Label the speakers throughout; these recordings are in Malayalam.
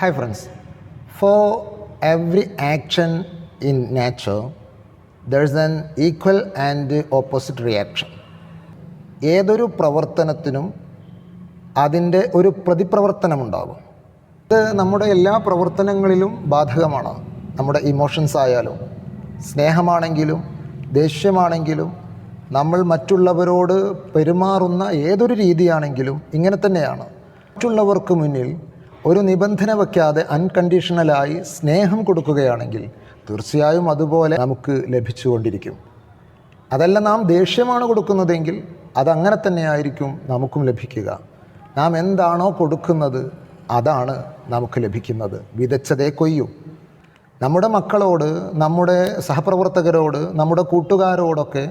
Speaker 1: Hi friends, for every action in nature, is an equal and opposite reaction. ഏതൊരു പ്രവർത്തനത്തിനും അതിന്റെ ഒരു പ്രതിപ്രവർത്തനമുണ്ടാകും. ഇത് നമ്മുടെ എല്ലാ പ്രവർത്തനങ്ങളിലും ബാധകമാണ്. നമ്മുടെ ഇമോഷൻസ് ആയാലും സ്നേഹമാണെങ്കിലും ദേഷ്യമാണെങ്കിലും നമ്മൾ മറ്റുള്ളവരോട് പെരുമാറുന്ന ഏതൊരു രീതിയാണെങ്കിലും ഇങ്ങനെ തന്നെയാണ്. മറ്റുള്ളവർക്ക് മുന്നിൽ ഒരു നിബന്ധന വയ്ക്കാതെ അൺകണ്ടീഷണലായി സ്നേഹം കൊടുക്കുകയാണെങ്കിൽ തീർച്ചയായും അതുപോലെ നമുക്ക് ലഭിച്ചുകൊണ്ടിരിക്കും. അതല്ല നാം ദേഷ്യമാണ് കൊടുക്കുന്നതെങ്കിൽ അതങ്ങനെ തന്നെയായിരിക്കും നമുക്കും ലഭിക്കുക. നാം എന്താണോ കൊടുക്കുന്നത് അതാണ് നമുക്ക് ലഭിക്കുന്നത്. വിതച്ചതേ കൊയ്യും. നമ്മുടെ മക്കളോട് നമ്മുടെ സഹപ്രവർത്തകരോട് നമ്മുടെ കൂട്ടുകാരോടൊക്കെ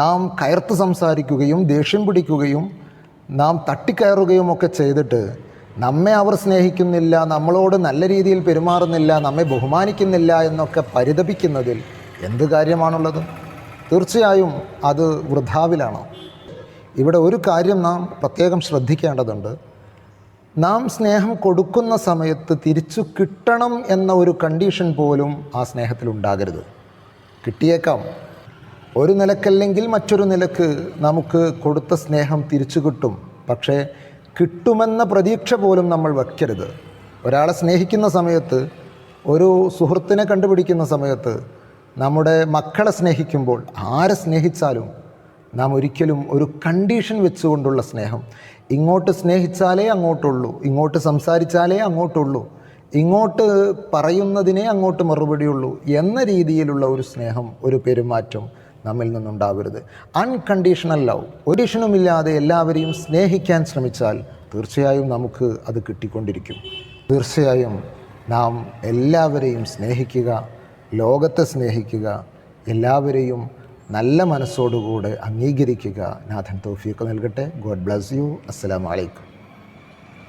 Speaker 1: നാം കയർത്ത് സംസാരിക്കുകയും ദേഷ്യം പിടിക്കുകയും നാം തട്ടിക്കയറുകയും ഒക്കെ ചെയ്തിട്ട് നമ്മെ അവർ സ്നേഹിക്കുന്നില്ല നമ്മളോട് നല്ല രീതിയിൽ പെരുമാറുന്നില്ല നമ്മെ ബഹുമാനിക്കുന്നില്ല എന്നൊക്കെ പരിതപിക്കുന്നതിൽ എന്ത് കാര്യമാണുള്ളത്? തീർച്ചയായും അത് വൃഥാവിലാണ്. ഇവിടെ ഒരു കാര്യം നാം പ്രത്യേകം ശ്രദ്ധിക്കേണ്ടതുണ്ട്. നാം സ്നേഹം കൊടുക്കുന്ന സമയത്ത് തിരിച്ചു കിട്ടണം എന്ന ഒരു കണ്ടീഷൻ പോലും ആ സ്നേഹത്തിൽ ഉണ്ടാകരുത്. കിട്ടിയേക്കാം. ഒരു നിലക്കല്ലെങ്കിൽ മറ്റൊരു നിലയ്ക്ക് നമുക്ക് കൊടുത്ത സ്നേഹം തിരിച്ചു കിട്ടും. പക്ഷേ കിട്ടുമെന്ന പ്രതീക്ഷ പോലും നമ്മൾ വയ്ക്കരുത്. ഒരാളെ സ്നേഹിക്കുന്ന സമയത്ത് ഒരു സുഹൃത്തിനെ കണ്ടുപിടിക്കുന്ന സമയത്ത് നമ്മുടെ മക്കളെ സ്നേഹിക്കുമ്പോൾ ആരെ സ്നേഹിച്ചാലും നാം ഒരിക്കലും ഒരു കണ്ടീഷൻ വെച്ചുകൊണ്ടുള്ള സ്നേഹം. ഇങ്ങോട്ട് സ്നേഹിച്ചാലേ അങ്ങോട്ടുള്ളൂ ഇങ്ങോട്ട് സംസാരിച്ചാലേ അങ്ങോട്ടുള്ളൂ ഇങ്ങോട്ട് പറയുന്നതിനേ അങ്ങോട്ട് മറുപടിയുള്ളൂ എന്ന രീതിയിലുള്ള ഒരു സ്നേഹം ഒരു പെരുമാറ്റം നമ്മിൽ നിന്നുണ്ടാവരുത്. അൺകണ്ടീഷണൽ ലവ് ഒരിഷനുമില്ലാതെ എല്ലാവരെയും സ്നേഹിക്കാൻ ശ്രമിച്ചാൽ തീർച്ചയായും നമുക്ക് അത് കിട്ടിക്കൊണ്ടിരിക്കും. തീർച്ചയായും നാം എല്ലാവരെയും സ്നേഹിക്കുക ലോകത്തെ സ്നേഹിക്കുക എല്ലാവരെയും നല്ല മനസ്സോടുകൂടെ അംഗീകരിക്കുക. നാഥൻ തോഫിയൊക്കെ നൽകട്ടെ. ഗോഡ് ബ്ലസ് യു അസ്സലാമു അലൈക്കും.